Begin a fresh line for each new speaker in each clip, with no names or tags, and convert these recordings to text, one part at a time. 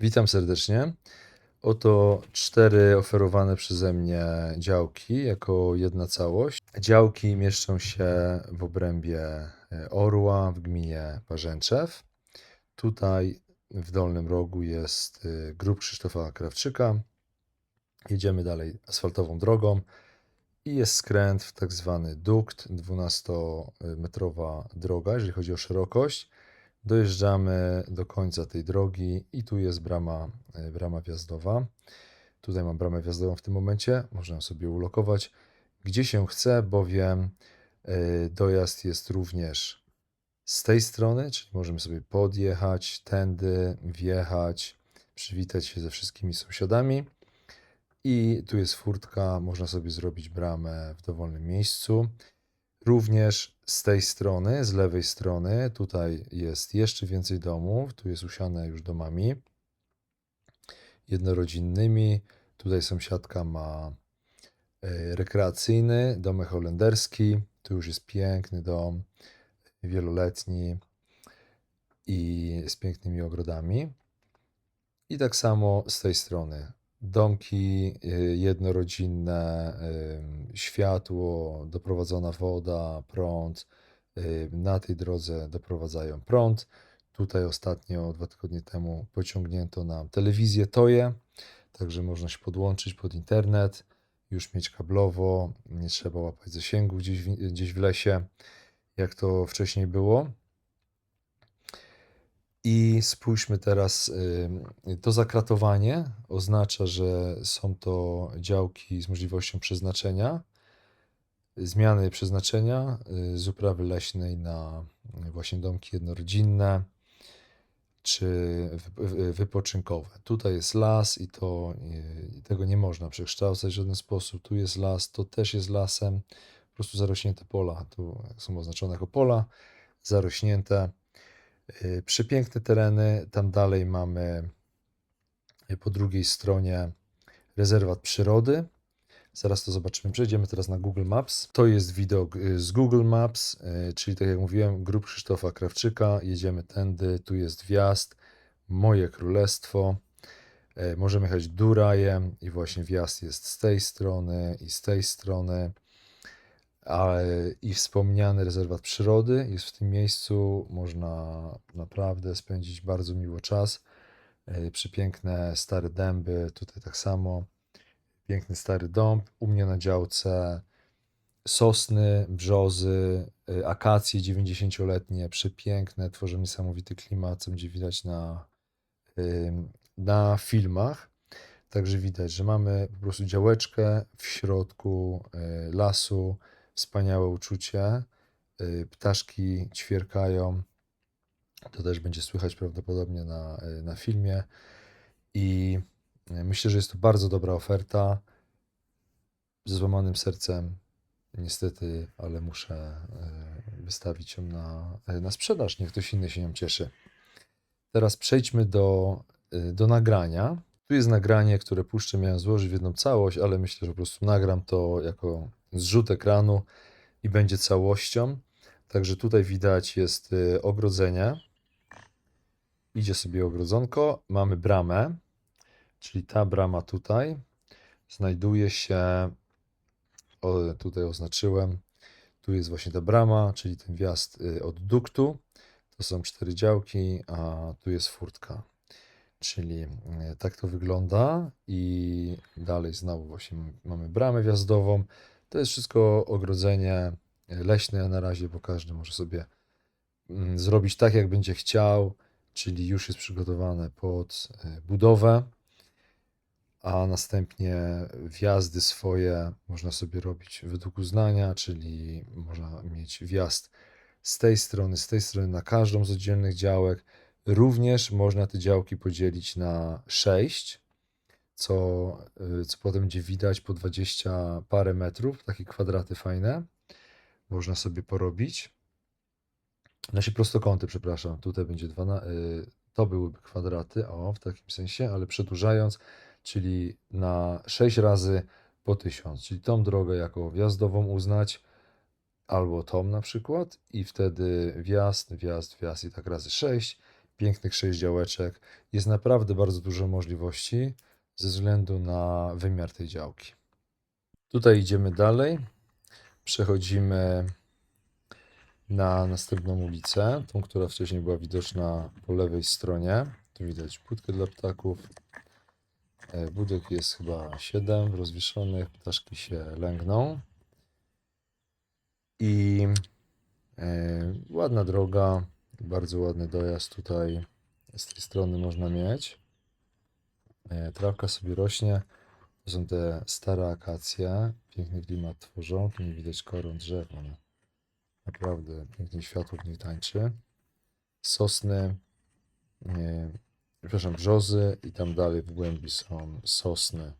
Witam serdecznie. Oto cztery oferowane przeze mnie działki jako jedna całość. Działki mieszczą się w obrębie e, Orła w gminie Parzęczew. Tutaj w dolnym rogu jest e, grób Krzysztofa Krawczyka. Jedziemy dalej asfaltową drogą i jest skręt w tak zwany dukt, 12-metrowa droga, jeżeli chodzi o szerokość. Dojeżdżamy do końca tej drogi i tu jest brama, e, brama wjazdowa. Tutaj mam bramę wjazdową w tym momencie, można sobie ulokować gdzie się chce, bowiem e, dojazd jest również z tej strony, czyli możemy sobie podjechać tędy, wjechać, przywitać się ze wszystkimi sąsiadami. I tu jest furtka, można sobie zrobić bramę w dowolnym miejscu. Również z tej strony, z lewej strony, tutaj jest jeszcze więcej domów. Tu jest usiane już domami jednorodzinnymi. Tutaj sąsiadka ma e, rekreacyjny, domek holenderski. Tu już jest piękny dom, wieloletni i z pięknymi ogrodami. I tak samo z tej strony. Domki y, jednorodzinne, ym, światło, doprowadzona woda, prąd. Y, Na tej drodze doprowadzają prąd. Tutaj ostatnio, dwa tygodnie temu, pociągnięto nam telewizję Toje, także można się podłączyć pod internet, już mieć kablowo, nie trzeba łapać zasięgu gdzieś w, gdzieś w lesie, jak to wcześniej było. I spójrzmy teraz, y, to zakratowanie oznacza, że są to działki z możliwością przeznaczenia, zmiany przeznaczenia y, z uprawy leśnej na właśnie domki jednorodzinne czy wy- wy- wypoczynkowe. Tutaj jest las i to y, tego nie można przekształcać w żaden sposób. Tu jest las, to też jest lasem, po prostu zarośnięte pola. Tu są oznaczone jako pola, zarośnięte. Y, Przepiękne tereny. Tam dalej mamy y, po drugiej stronie rezerwat przyrody. Zaraz to zobaczymy. Przejdziemy teraz na Google Maps. To jest widok y, z Google Maps, czyli tak jak mówiłem, grup Krzysztofa Krawczyka. Jedziemy tędy, tu jest wjazd, moje królestwo. Możemy jechać Durajem i właśnie wjazd jest z tej strony i z tej strony. I wspomniany rezerwat przyrody jest w tym miejscu. Można naprawdę spędzić bardzo miło czas. Y, Przepiękne stare dęby, tutaj tak samo. Piękny stary dom. U mnie na działce sosny, brzozy, y, akacje 90-letnie, przepiękne, tworzą niesamowity klimat, co będzie widać na, na filmach. Także widać, że mamy po prostu działeczkę w środku y, lasu, wspaniałe uczucie. Y, Ptaszki ćwierkają. To też będzie słychać prawdopodobnie na, y, na filmie. I y, myślę, że jest to bardzo dobra oferta. Ze złamanym sercem, niestety, ale muszę wystawić ją na, na sprzedaż. Niech ktoś inny się nią cieszy. Teraz przejdźmy do, do nagrania. Tu jest nagranie, które puszczę, miałem złożyć w jedną całość, ale myślę, że po prostu nagram to jako zrzut ekranu i będzie całością. Także tutaj widać jest y, ogrodzenie. Idzie sobie ogrodzonko, mamy bramę, czyli ta brama tutaj znajduje się, o, tutaj oznaczyłem, tu jest właśnie ta brama, czyli ten wjazd y, od duktu. To są cztery działki, a tu jest furtka. Czyli y, tak to wygląda i dalej znowu właśnie mamy bramę wjazdową. To jest wszystko ogrodzenie leśne na razie, bo każdy może sobie mm, zrobić tak, jak będzie chciał, czyli już jest przygotowane pod y, budowę, a następnie wjazdy swoje można sobie robić według uznania, czyli można mieć wjazd z tej strony, z tej strony na każdą z oddzielnych działek. Również można te działki podzielić na 6, co, y, co potem będzie widać po 20 parę metrów, takie kwadraty fajne. Można sobie porobić. Znaczy prostokąty, przepraszam. Tutaj będzie 12, y, to byłyby kwadraty, o, w takim sensie, ale przedłużając, czyli na 6 razy po 1000, czyli tą drogę jako wjazdową uznać, albo tą na przykład i wtedy wjazd, wjazd, wjazd i tak razy 6 pięknych sześć działeczek. Jest naprawdę bardzo dużo możliwości ze względu na wymiar tej działki. Tutaj idziemy dalej. Przechodzimy na następną ulicę, tą, która wcześniej była widoczna po lewej stronie. Tu widać budkę dla ptaków. E, Budek jest chyba 7 rozwieszonych, ptaszki się lęgną. I e, ładna droga, bardzo ładny dojazd tutaj z tej strony można mieć. E, trawka sobie rośnie. To są te stare akacje. Piękny klimat tworzą. Tu nie widać koron drzew. One naprawdę pięknie światło w nich tańczy. Sosny, e, przepraszam, brzozy i tam dalej w głębi są sosny,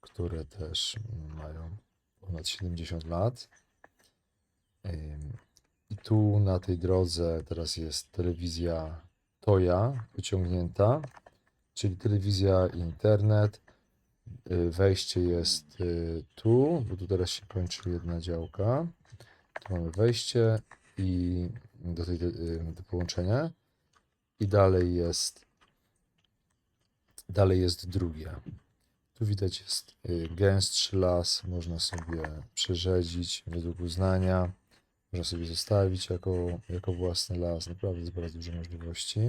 które też mają ponad 70 lat. Ym, I tu na tej drodze teraz jest telewizja Toja pociągnięta, czyli telewizja i internet. Y, Wejście jest y, tu, bo tu teraz się kończy jedna działka. Tu mamy wejście i do, tej, y, do połączenia. I dalej jest dalej jest drugie. Tu widać jest gęstszy las, można sobie przerzedzić według uznania. Można sobie zostawić jako, jako własny las. Naprawdę jest bardzo dużo możliwości.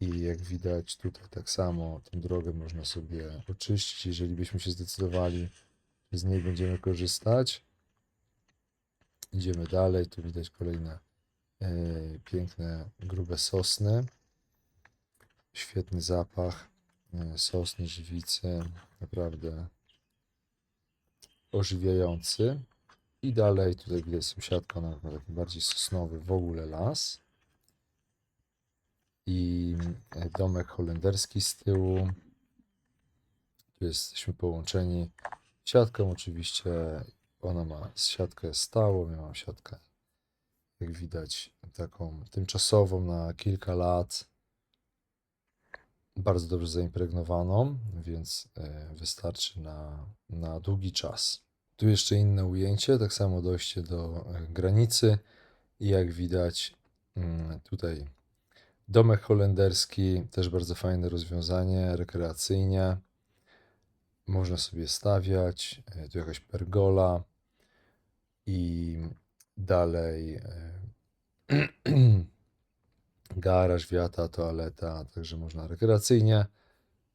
I jak widać tutaj tak samo tą drogę można sobie oczyścić, jeżeli byśmy się zdecydowali, że z niej będziemy korzystać. Idziemy dalej, tu widać kolejne e, piękne, grube sosny. Świetny zapach e, sosny, żywicy, naprawdę ożywiający. I dalej tutaj widać sąsiadka, ona taki bardziej sosnowy w ogóle las. I e, domek holenderski z tyłu. Tu jesteśmy połączeni siatką oczywiście. Ona ma siatkę stałą, ja mam siatkę, jak widać, taką tymczasową na kilka lat. Bardzo dobrze zaimpregnowaną, więc e, wystarczy na, na długi czas. Tu jeszcze inne ujęcie, tak samo dojście do e, granicy i jak widać mm, tutaj domek holenderski, też bardzo fajne rozwiązanie, rekreacyjnie. Można sobie stawiać, e, tu jakaś pergola i dalej e, garaż, wiata, toaleta, także można rekreacyjnie.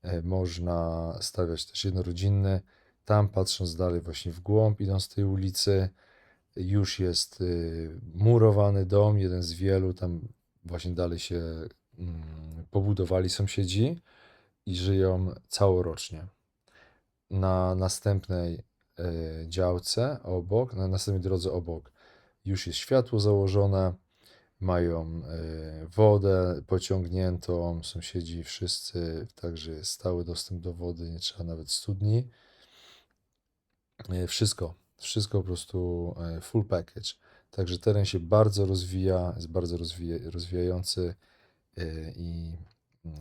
E, Można stawiać też jednorodzinny. Tam patrząc dalej właśnie w głąb, idąc tej ulicy, już jest y, murowany dom, jeden z wielu. Tam właśnie dalej się mm, pobudowali sąsiedzi i żyją całorocznie. Na następnej e, działce obok, na następnej drodze obok już jest światło założone, mają e, wodę pociągniętą, sąsiedzi wszyscy, także jest stały dostęp do wody, nie trzeba nawet studni. E, Wszystko, wszystko po prostu full package. Także teren się bardzo rozwija, jest bardzo rozwija, rozwijający e, i mm,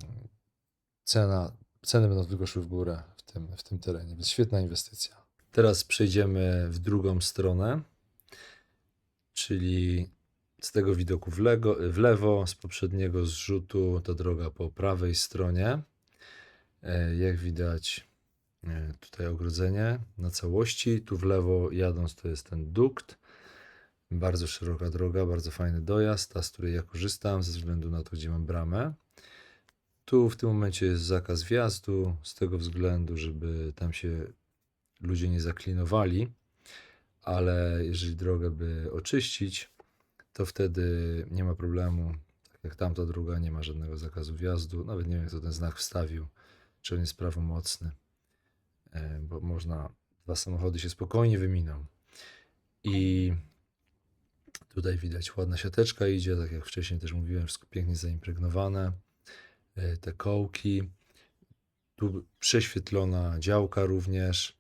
cena, ceny będą tylko szły w górę w tym, w tym terenie, więc świetna inwestycja. Teraz przejdziemy w drugą stronę, czyli z tego widoku w, lego, w lewo, z poprzedniego zrzutu to droga po prawej stronie. E, Jak widać, e, tutaj ogrodzenie na całości. Tu w lewo jadąc to jest ten dukt. Bardzo szeroka droga, bardzo fajny dojazd, ta z której ja korzystam ze względu na to, gdzie mam bramę. Tu w tym momencie jest zakaz wjazdu, z tego względu, żeby tam się ludzie nie zaklinowali, ale jeżeli drogę by oczyścić, to wtedy nie ma problemu. Tak jak tamta druga, nie ma żadnego zakazu wjazdu. Nawet nie wiem, kto ten znak wstawił, czy on jest prawomocny, e, bo można, dwa samochody się spokojnie wyminą. I tutaj widać ładna siateczka idzie, tak jak wcześniej też mówiłem, wszystko pięknie zaimpregnowane. E, Te kołki. Tu prześwietlona działka również.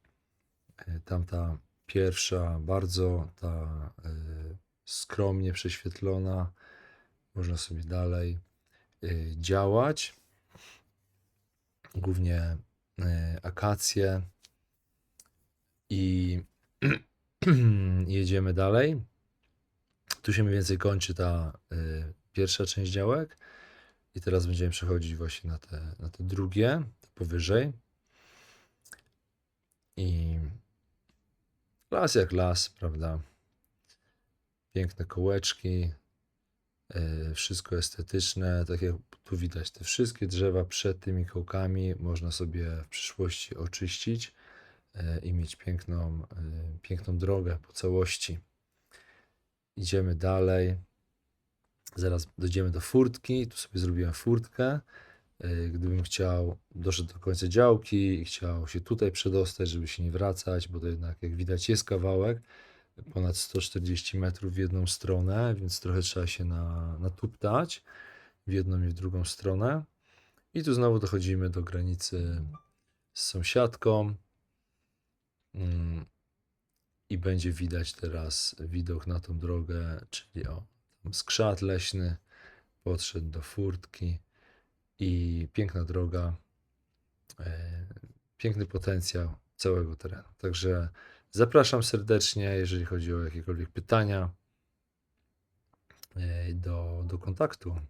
E, Tamta pierwsza, bardzo ta e, skromnie prześwietlona. Można sobie dalej działać. Głównie akacje. I jedziemy dalej. Tu się mniej więcej kończy ta e, pierwsza część działek. I teraz będziemy przechodzić właśnie na te, na te drugie, te powyżej. I las jak las, prawda? Piękne kołeczki, e, wszystko estetyczne. Tak jak tu widać, te wszystkie drzewa przed tymi kołkami można sobie w przyszłości oczyścić e, i mieć piękną, e, piękną drogę po całości. Idziemy dalej. Zaraz dojdziemy do furtki. Tu sobie zrobiłem furtkę. E, Gdybym chciał, doszedł do końca działki i chciał się tutaj przedostać, żeby się nie wracać, bo to jednak, jak widać, jest kawałek, ponad 140 metrów w jedną stronę, więc trochę trzeba się na, natuptać w jedną i w drugą stronę. I tu znowu dochodzimy do granicy z sąsiadką. I będzie widać teraz widok na tą drogę, czyli o, tam skrzat leśny podszedł do furtki i piękna droga, e, piękny potencjał całego terenu. Także zapraszam serdecznie, jeżeli chodzi o jakiekolwiek pytania, e, do, do kontaktu.